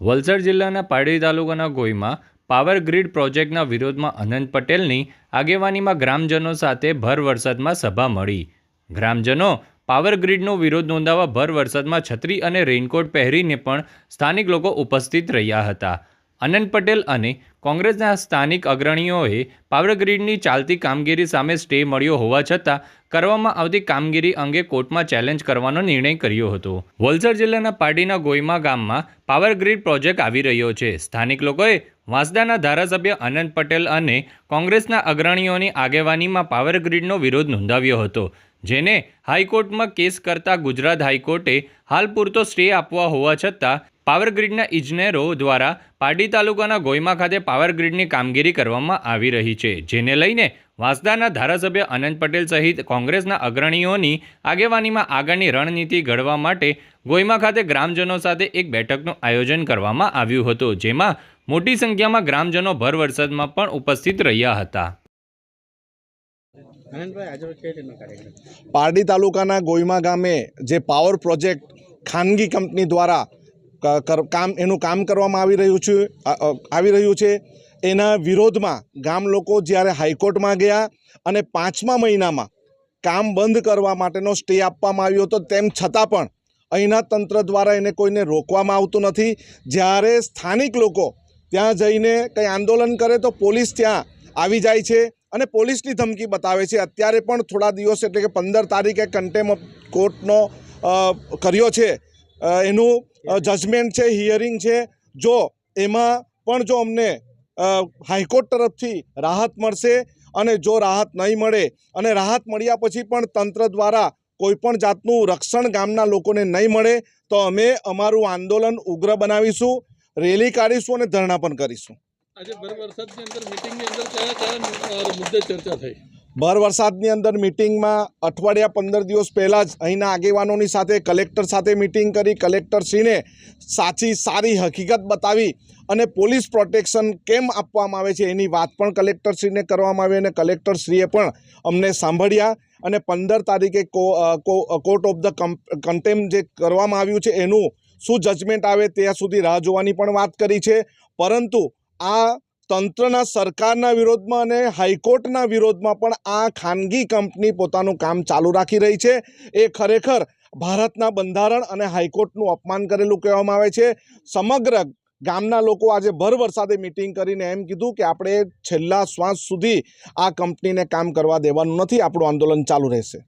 વલસાડ જિલ્લાના પારડી તાલુકાના ગોઈમાં power grid પ્રોજેક્ટના વિરોધમાં અનંત પટેલની આગેવાનીમાં ગ્રામજનો સાથે ભર વરસાદમાં સભા મળી. ગ્રામજનો પાવર ગ્રીડનો વિરોધ નોંધાવવા ભર વરસાદમાં છત્રી અને રેઇનકોટ પહેરીને પણ સ્થાનિક લોકો ઉપસ્થિત રહ્યા હતા. અનંત પટેલ અને કોંગ્રેસના સ્થાનિક અગ્રણીઓએ પાવર ગ્રીડની ચાલતી કામગીરી સામે સ્ટે મળ્યો હોવા છતાં કરવામાં આવતી કામગીરી અંગે કોર્ટમાં ચેલેન્જ કરવાનો નિર્ણય કર્યો હતો. વલસાડ જિલ્લાના પાર્ટીના ગોઈમા ગામમાં પાવર ગ્રીડ પ્રોજેક્ટ આવી રહ્યો છે. સ્થાનિક લોકોએ વાંસદાના ધારાસભ્ય અનંત પટેલ અને કોંગ્રેસના અગ્રણીઓની આગેવાનીમાં પાવર ગ્રીડનો વિરોધ નોંધાવ્યો હતો, જેને હાઈકોર્ટમાં કેસ કરતા ગુજરાત હાઈકોર્ટે હાલ પૂરતો સ્ટે આપવા હોવા છતાં પાવર ગ્રીડના ઇજનેરો દ્વારા પારડી તાલુકાના ગોયમા ખાતે પાવર ગ્રીડની કામગીરી કરવામાં આવી રહી છે જેને લઈને વાંસદાના ધારાસભ્ય અનંત પટેલ સહિત કોંગ્રેસના અગ્રણીઓની આગેવાનીમાં આગળની રણનીતિ ઘડવા માટે ગોયમા ખાતે ગ્રામજનો સાથે એક બેઠકનું આયોજન કરવામાં આવ્યું હતું જેમાં મોટી સંખ્યામાં ગ્રામજનો ભર વરસાદમાં પણ ઉપસ્થિત રહ્યા હતા. પારડી તાલુકાના ગોયમા ગામે જે પાવર પ્રોજેક્ટ ખાનગી કંપની દ્વારા કામ એનું કામ કરવામાં આવી રહ્યું છે આવી રહ્યું છે. એના વિરોધમાં ગામ લોકો જ્યારે હાઈકોર્ટમાં ગયા અને પાંચમા મહિનામાં કામ બંધ કરવા માટેનો સ્ટે આપવામાં આવ્યો હતો, તેમ છતાં પણ અહીંના તંત્ર દ્વારા એને કોઈને રોકવામાં આવતું નથી. જ્યારે સ્થાનિક લોકો ત્યાં જઈને કંઈ આંદોલન કરે તો પોલીસ ત્યાં આવી જાય છે અને પોલીસની ધમકી બતાવે છે. અત્યારે પણ થોડા દિવસ એટલે કે પંદર તારીખે કન્ટેમ કોર્ટનો કર્યો છે. એનું જજમેન્ટ છે હિયરિંગ છે. જો એમાં પણ જો અમને હાઈકોર્ટ તરફથી રાહત મળશે અને જો રાહત નહીં મળે અને રાહત મળ્યા પછી પણ તંત્ર દ્વારા કોઈપણ જાતનું રક્ષણ ગામના લોકોને નહીં મળે તો અમે અમારું આંદોલન ઉગ્ર બનાવીશું રેલી કાઢીશું અને ધરણા પણ કરીશું. આજે ભર વરસાદની અંદર મિટિંગની અંદર કયા કયા મુદ્દે ચર્ચા થઈ? ભર વરસાદની અંદર મિટિંગમાં અઠવાડિયા પંદર દિવસ પહેલાં જ અહીંના આગેવાનોની સાથે કલેક્ટર સાથે મિટિંગ કરી કલેક્ટરશ્રીને સાચી, સારી હકીકત બતાવી અને પોલીસ પ્રોટેક્શન કેમ આપવામાં આવે છે એની વાત પણ કલેક્ટરશ્રીને કરવામાં આવી અને કલેક્ટરશ્રીએ પણ અમને સાંભળ્યા અને પંદર તારીખે કોર્ટ ઓફ ધ કન્ટેમ જે કરવામાં આવ્યું છે એનું શું જજમેન્ટ આવે ત્યાં સુધી રાહ જોવાની પણ વાત કરી છે. પરંતુ આ તંત્રના સરકારના વિરોધમાં અને હાઈકોર્ટના વિરોધમાં પણ આ ખાનગી કંપની પોતાનું કામ ચાલુ રાખી રહી છે. એ ખરેખર ભારતના બંધારણ અને હાઈકોર્ટનું અપમાન કરેલું કહેવામાં આવે છે. સમગ્ર ગામના લોકો આજે ભર વરસાદે મિટિંગ કરીને એમ કીધું કે આપણે છેલ્લા શ્વાસ સુધી આ કંપનીને કામ કરવા દેવાનું નથી. આપણું આંદોલન ચાલુ રહેશે.